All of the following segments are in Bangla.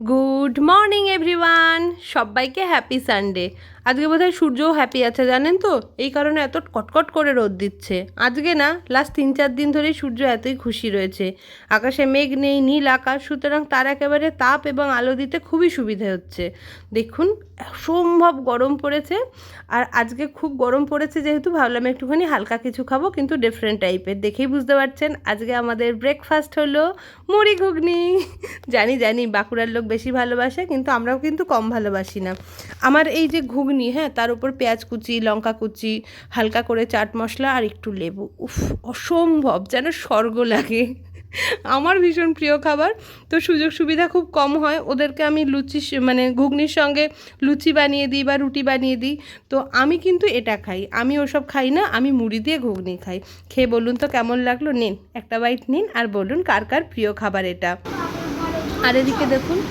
গুড মর্নিং এভরিওয়ান সবাইকে হ্যাপি সানডে আজকে বোধহয় সূর্যও হ্যাপি আছে, জানেন তো? এই কারণে এত কটকট করে রোদ দিচ্ছে। আজকে না লাস্ট তিন চার দিন ধরেই সূর্য এতই খুশি রয়েছে। আকাশে মেঘ নেই, নীল আকাশ, সুতরাং তার একেবারে তাপ এবং আলো দিতে খুবই সুবিধে হচ্ছে। দেখুন, অসম্ভব গরম পড়েছে। আর আজকে খুব গরম পড়েছে যেহেতু, ভাবলাম একটুখানি হালকা কিছু খাব, কিন্তু ডিফারেন্ট টাইপের দেখেই বুঝতে পারছেন, আজকে আমাদের ব্রেকফাস্ট হলো মুড়ি ঘুগনি। জানি জানি, বাঁকুড়ার লোক বেশি ভালোবাসে, কিন্তু আমরাও কিন্তু কম ভালোবাসি না। আমার এই যে ঘুগনি হ্যাঁ তার উপর পেঁয়াজ কুচি, লঙ্কা কুচি, হালকা করে চাট মশলা আর একটু লেবু। উফ, অসম্ভব, যেন স্বর্গ লাগে। আমার ভীষণ প্রিয় খাবার। তো সুযোগ সুবিধা খুব কম হয়। ওদেরকে আমি লুচি মানে ঘুগনির সঙ্গে লুচি বানিয়ে দিই বা রুটি বানিয়ে দিই। তো আমি কিন্তু এটা খাই। আমি ওসব খাই না, আমি মুড়ি দিয়ে ঘুগনি খাই। খেয়ে বলুন তো কেমন লাগল? নিন, একটা বাইট নিন আর বলুন কার কার প্রিয় খাবার এটা। আর এদিকে দেখুন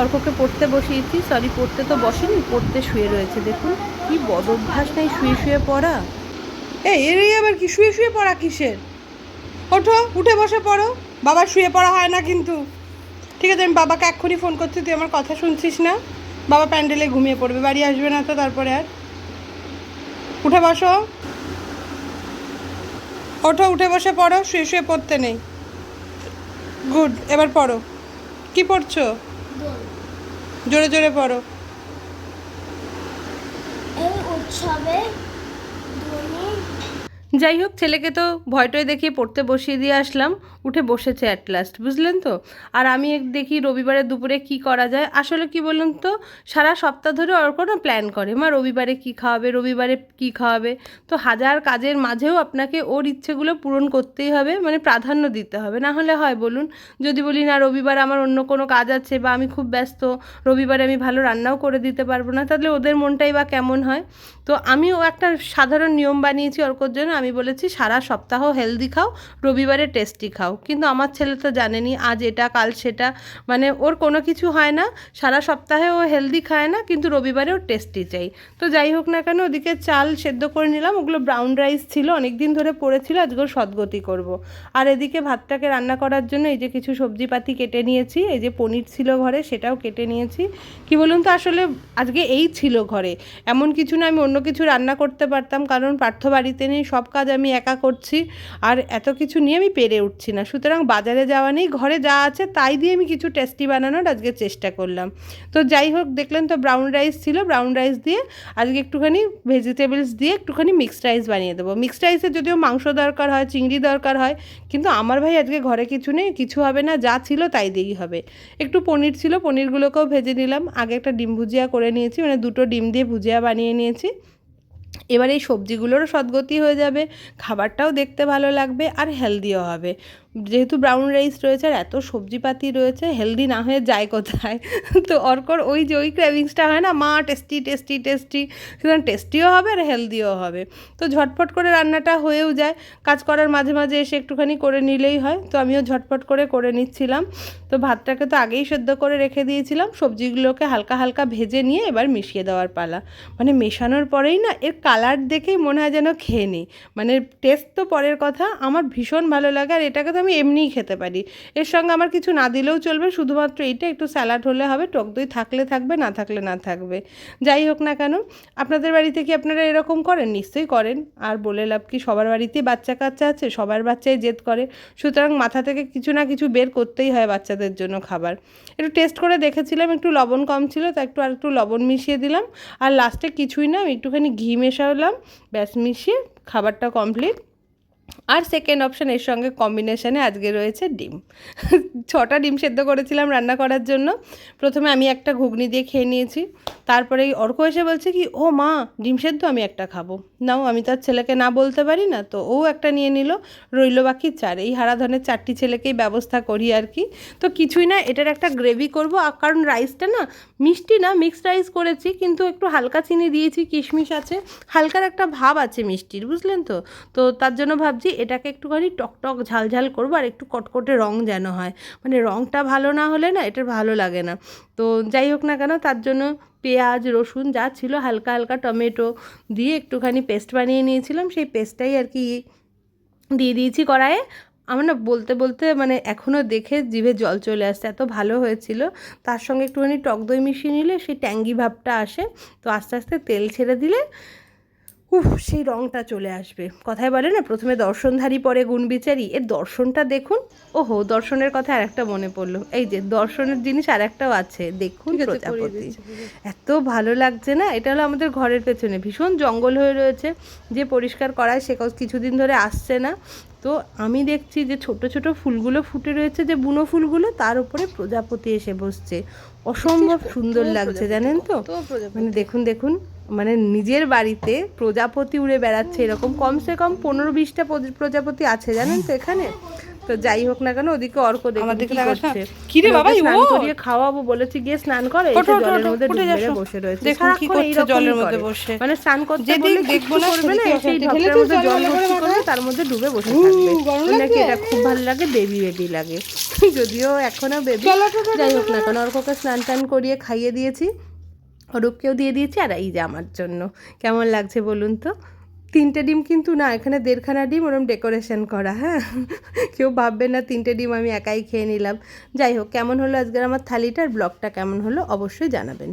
অর্ককে পড়তে বসিয়েছি। সরি পড়তে তো বসেনি, পড়তে শুয়ে রয়েছে। দেখুন, কি বদ অভ্যাস নেই, শুয়ে শুয়ে পড়া। এই এরই আবার কি? শুয়ে শুয়ে পড়া কিসের? ওঠো, উঠে বসে পড়ো। বাবা, শুয়ে পড়া হয় না কিন্তু। ঠিক আছে, আমি বাবাকে এক্ষুনি ফোন করছি, তুই আমার কথা শুনছিস না? বাবা প্যান্ডেলে ঘুমিয়ে পড়বে, বাড়ি আসবে না তো তারপরে আর। উঠে বসো। ওঠো, উঠে বসে পড়ো, শুয়ে শুয়ে পড়তে নেই। গুড এবার পড়ো। কি পড়ছো? জোরে জোরে পড়ো। এই উৎসবে যাই হোক, ছেলেকে তো ভয়টয় দেখিয়ে পড়তে বসিয়ে দিয়ে আসলাম। উঠে বসেছে অ্যাট লাস্ট বুঝলেন তো? আর আমি দেখি রবিবারে দুপুরে কি করা যায়। আসলে কি বলুন তো, সারা সপ্তাহ ধরে ওর কোনো প্ল্যান করে। মা, রবিবারে কি খাওয়াবে, রবিবারে কি খাওয়াবে? তো হাজার কাজের মাঝেও আপনাকে ওর ইচ্ছেগুলো পূরণ করতেই হবে মানে প্রাধান্য দিতে হবে। না হলে হয় বলুন, যদি বলি, না, রবিবার আমার অন্য কোনো কাজ আছে বা আমি খুব ব্যস্ত, রবিবারে আমি ভালো রান্নাও করে দিতে পারব না, তাহলে ওদের মনটাই বা কেমন হয়? তো আমিও একটা সাধারণ নিয়ম বানিয়েছি অর্কর জন্য। আমি বলেছি, সারা সপ্তাহ হেলদি খাও, রবিবারে টেস্টি খাও। কিন্তু আমার ছেলে তো জানেনি, আজ এটা, কাল সেটা। মানে ওর কোনো কিছু হয় না, সারা সপ্তাহে ও হেলদি খায় না, কিন্তু রবিবারে ও টেস্টি চাই। তো যাই হোক না কেন, ওদিকে চাল সেদ্ধ করে নিলাম, ওগুলো ব্রাউন রাইস ছিল অনেক দিন ধরে পড়েছিল আজকেও সদ্গতি করব। আর এদিকে ভাতটাকে রান্না করার জন্য এই যে কিছু সবজিপাতি কেটে নিয়েছি, এই যে পনির ছিল ঘরে, সেটাও কেটে নিয়েছি। কি বলুন তো, আসলে আজকে এই ছিল ঘরে। এমন কিছু না আমি অন্য কিছু রান্না করতে পারতাম, কারণ পার্থ বাড়িতে নেই, সব কাজ আমি একা করছি আর এত কিছু নিয়ে আমি পেরে উঠছি না। সুতরাং বাজারে যাওয়া নেই, ঘরে যা আছে তাই দিয়ে আমি কিছু টেস্টি বানানোর আজকে চেষ্টা করলাম। তো যাই হোক, দেখলেন তো ব্রাউন রাইস ছিল ব্রাউন রাইস দিয়ে আজকে একটুখানি ভেজিটেবলস দিয়ে একটুখানি মিক্সড রাইস বানিয়ে দেবো। মিক্সড রাইসে যদিও মাংস দরকার হয়, চিংড়ি দরকার হয়, কিন্তু আমার ভাই আজকে ঘরে কিছু নেই, কিছু হবে না, যা ছিল তাই দিয়েই হবে। একটু পনির ছিল, পনিরগুলোকেও ভেজে নিলাম। আগে একটা ডিম ভুজিয়া করে নিয়েছি মানে দুটো ডিম দিয়ে ভুজিয়া বানিয়ে নিয়েছি। এবার এই সবজিগুলোরও সদ্গতি হয়ে যাবে খাবারটাও দেখতে ভালো লাগবে আর হেলদিও হবে। যেহেতু ব্রাউন রাইস রয়েছে আর এত সবজিপাতি রয়েছে হেলদি না হয়ে যায় কোথায়? তো অর্কর ওই যে ওই ক্র্যাভিংসটা হয় না, মা টেস্টি টেস্টি টেস্টি সুতরাং টেস্টিও হবে আর হেলদিও হবে। তো ঝটপট করে রান্নাটা হয়েও যায়। কাজ করার মাঝে মাঝে এসে একটুখানি করে নিলেই হয়। তো আমিও ঝটপট করে করে নিচ্ছিলাম। তো ভাতটাকে তো আগেই সেদ্ধ করে রেখে দিয়েছিলাম। সবজিগুলোকে হালকা হালকা ভেজে নিয়ে এবার মিশিয়ে দেওয়ার পালা। মানে মেশানোর পরেই না, এর কালার দেখেই মনে হয় যেন খেয়ে নিই। মানে টেস্ট তো পরের কথা, আমার ভীষণ ভালো লাগে আর এটাকে তো আমি এমনিই খেতে পারি। এর সঙ্গে আমার কিছু না দিলেও চলবে, শুধুমাত্র এইটা একটু স্যালাড হলে হবে, টক দই থাকলে থাকবে, না থাকলে না থাকবে। যাই হোক না কেন, আপনাদের বাড়িতে কি আপনারা এরকম করেন? নিশ্চয়ই করেন। আর বলে লাভ কি, সবার বাড়িতেই বাচ্চা কাচ্চা আছে, সবার বাচ্চাই জেদ করে। সুতরাং মাথা থেকে কিছু না কিছু বের করতেই হয় বাচ্চাদের জন্য খাবার। একটু টেস্ট করে দেখেছিলাম, একটু লবণ কম ছিল তা একটু আর একটু লবণ মিশিয়ে দিলাম। আর লাস্টে কিছুই না, আমি একটুখানি ঘি মেশালাম, ব্যাস মিশিয়ে খাবারটা কমপ্লিট আর সেকেন্ড অপশান এর সঙ্গে কম্বিনেশনে আজকে রয়েছে ডিম। ছটা ডিম সেদ্ধ করেছিলাম রান্না করার জন্য। প্রথমে আমি একটা ঘুগনি দিয়ে খেয়ে নিয়েছি। তারপরে অর্ক এসে বলছে কি, ও মা, ডিম সেদ্ধ আমি একটা খাব। নাও, আমি তার ছেলেকে না বলতে পারি না, তো ও একটা নিয়ে নিল। রইল বাকি চার। এই হারাধনের চারটি ছেলেকেই ব্যবস্থা করি আর কি। তো কিছুই না, এটার একটা গ্রেভি করব। কারণ রাইসটা না, মিষ্টি না মিক্সড রাইস করেছি, কিন্তু একটু হালকা চিনি দিয়েছি, কিশমিশ আছে। হালকার একটা ভাব আছে মিষ্টির, বুঝলেন তো? তো তার জন্য ভাবছি এটাকে একটুখানি টকটক ঝাল ঝাল করব আর একটু কটকটে রং যেন হয়। মানে রংটা ভালো না হলে না এটা ভালো লাগে না। তো যাই হোক না কেন, তার জন্য পেঁয়াজ, রসুন যা ছিল হালকা হালকা টমেটো দিয়ে একটুখানি পেস্ট বানিয়ে নিয়েছিলাম। সেই পেস্টটাই আর কি দিয়ে দিয়েছি কড়াইয়ে। আমার না বলতে বলতে মানে এখনও দেখে জিভে জল চলে আসছে, এত ভালো হয়েছিল। তার সঙ্গে একটুখানি টক দই মিশিয়ে নিলে সেই ট্যাঙ্গি ভাবটা আসে। তো আস্তে আস্তে তেল ছেড়ে দিলে উফ সেই রঙটা চলে আসবে। কথায় বলে না প্রথমে দর্শনধারী পরে গুণবিচারী। এর দর্শনটা দেখুন। ওহো দর্শনের কথা আর একটা মনে পড়ল। এই যে দর্শনের জিনিস আর একটাও আছে দেখুন প্রজাপতি। এত ভালো লাগছে না? এটা হলো আমাদের ঘরের পেছনে। ভীষণ জঙ্গল হয়ে রয়েছে। যে পরিষ্কার করায় সে কিছুদিন ধরে আসছে না। তো আমি দেখছি যে ছোট ছোট ফুলগুলো ফুটে রয়েছে যে বুনো ফুলগুলো তার উপরে প্রজাপতি এসে বসছে। অসম্ভব সুন্দর লাগছে জানেন তো? মানে দেখুন দেখুন। মানে নিজের বাড়িতে প্রজাপতি উড়ে বেড়াচ্ছে এরকম কমসে কম পনেরো বিশটা প্রজাপতি আছে জানেন তো এখানে? তো যাই হোক না কেন ওদিকে অর্ক বাবা, ও! করিয়ে খাওয়াবো বলেছি গিয়ে স্নান করে জলের মধ্যে ডুব। বসে রয়েছে। জলের মধ্যে বসে। মানে স্নান করতে যেদিন দেখব না, করবে না মধ্যে জল করে। তার মধ্যে ডুবে বসে থাকবে। নাকি এটা খুব ভালো লাগে? বেবি বেবি লাগে। যদিও এখনও বেবি। যাই হোক না কেন অর্ককে স্নান টান করিয়ে খাইয়ে দিয়েছি। অরূপকেও দিয়ে দিয়েছি আর এই যে আমার জন্য। কেমন লাগছে বলুন তো? তিনটে ডিম কিন্তু না, এখানে দেড়খানা ডিম ওরম ডেকোরেশন করা হ্যাঁ? কেউ ভাববে না তিনটে ডিম আমি একাই খেয়ে নিলাম। যাই হোক, কেমন হলো আজকের আমার থালিটার ব্লগটা কেমন হলো অবশ্যই জানাবেন।